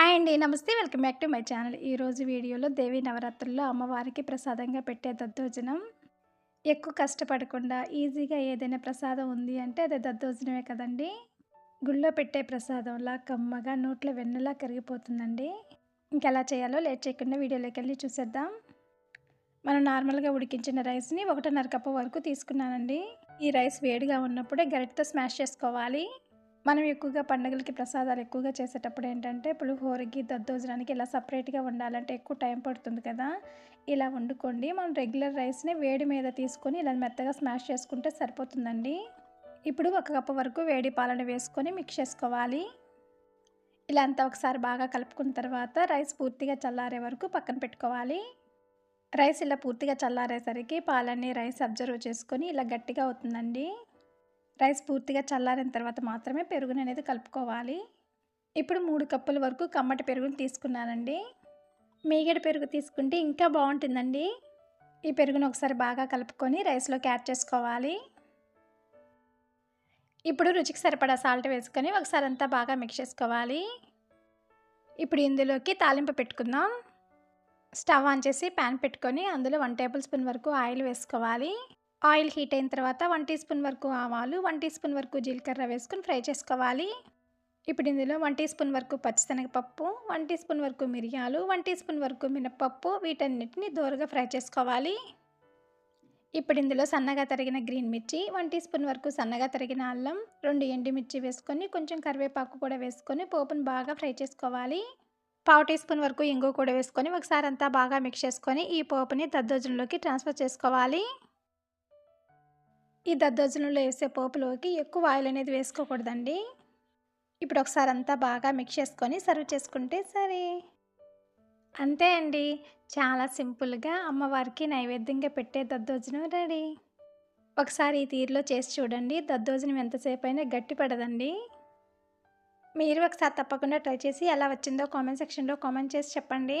Hi అండి. నమస్తే. Welcome back to my channel. ఈరోజు వీడియోలో దేవి నవరాత్రుల్లో అమ్మవారికి ప్రసాదంగా పెట్టే దద్దోజనం. ఎక్కువ కష్టపడకుండా ఈజీగా ఏదైనా ప్రసాదం ఉంది అంటే అది దద్దోజనమే కదండి. గుళ్ళో పెట్టే ప్రసాదంలా కమ్మగా నోట్లో వెన్నలా కరిగిపోతుందండి. ఇంకెలా చేయాలో లేట్ చేయకుండా వీడియోలోకి వెళ్ళి చూసేద్దాం. మనం నార్మల్గా ఉడికించిన రైస్ని ఒకటిన్నర కప్పు వరకు తీసుకున్నానండి. ఈ రైస్ వేడిగా ఉన్నప్పుడే గరిటతో స్మాష్ చేసుకోవాలి. మనం ఎక్కువగా పండుగలకి ప్రసాదాలు ఎక్కువగా చేసేటప్పుడు ఏంటంటే పులిహోరకి దద్దోజనానికి ఇలా సపరేట్గా ఉండాలంటే ఎక్కువ టైం పడుతుంది కదా. ఇలా వండుకోండి. మనం రెగ్యులర్ రైస్ని వేడి మీద తీసుకొని ఇలా మెత్తగా స్మాష్ చేసుకుంటే సరిపోతుందండి. ఇప్పుడు ఒక కప్పు వరకు వేడి పాలను వేసుకొని మిక్స్ చేసుకోవాలి. ఇలా అంతా ఒకసారి బాగా కలుపుకున్న తర్వాత రైస్ పూర్తిగా చల్లారే వరకు పక్కన పెట్టుకోవాలి. రైస్ ఇలా పూర్తిగా చల్లారేసరికి పాలన్నీ రైస్ అబ్జర్వ్ చేసుకొని ఇలా గట్టిగా అవుతుందండి. రైస్ పూర్తిగా చల్లారిన తర్వాత మాత్రమే పెరుగుని అనేది కలుపుకోవాలి. ఇప్పుడు మూడు కప్పుల వరకు కమ్మటి పెరుగుని తీసుకున్నానండి. మీగడ పెరుగు తీసుకుంటే ఇంకా బాగుంటుందండి. ఈ పెరుగును ఒకసారి బాగా కలుపుకొని రైస్లోకి యాడ్ చేసుకోవాలి. ఇప్పుడు రుచికి సరిపడా సాల్ట్ వేసుకొని ఒకసారి అంతా బాగా మిక్స్ చేసుకోవాలి. ఇప్పుడు ఇందులోకి తాలింపు పెట్టుకుందాం. స్టవ్ ఆన్ చేసి ప్యాన్ పెట్టుకొని అందులో వన్ టేబుల్ స్పూన్ వరకు ఆయిల్ వేసుకోవాలి. ఆయిల్ హీట్ అయిన తర్వాత వన్ టీ స్పూన్ వరకు ఆవాలు వన్ టీ స్పూన్ వరకు జీలకర్ర వేసుకొని ఫ్రై చేసుకోవాలి. ఇప్పుడు ఇందులో వన్ టీ స్పూన్ వరకు పచ్చిశనగపప్పు వన్ టీ స్పూన్ వరకు మిరియాలు వన్ టీ స్పూన్ వరకు మినపప్పు వీటన్నిటిని దూరగా ఫ్రై చేసుకోవాలి. ఇప్పుడు ఇందులో సన్నగా తరిగిన గ్రీన్ మిర్చి వన్ టీ స్పూన్ వరకు సన్నగా తరిగిన అల్లం రెండు ఎండుమిర్చి వేసుకొని కొంచెం కరివేపాకు కూడా వేసుకొని పోపును బాగా ఫ్రై చేసుకోవాలి. పావు టీ స్పూన్ వరకు ఇంగు కూడా వేసుకొని ఒకసారి అంతా బాగా మిక్స్ చేసుకొని ఈ పోపుని దద్దోజనంలోకి ట్రాన్స్ఫర్ చేసుకోవాలి. ఈ దద్దోజనంలో వేసే పోపులోకి ఎక్కువ ఆయిల్ అనేది వేసుకోకూడదండి. ఇప్పుడు ఒకసారి అంతా బాగా మిక్స్ చేసుకొని సర్వ్ చేసుకుంటే సరే. అంతే అండి. చాలా సింపుల్గా అమ్మవారికి నైవేద్యంగా పెట్టే దద్దోజనం రెడీ. ఒకసారి ఈ తీరులో చేసి చూడండి. దద్దోజనం ఎంతసేపు అయినా గట్టి పడదండి. మీరు ఒకసారి తప్పకుండా ట్రై చేసి ఎలా వచ్చిందో కామెంట్ సెక్షన్లో కామెంట్ చేసి చెప్పండి.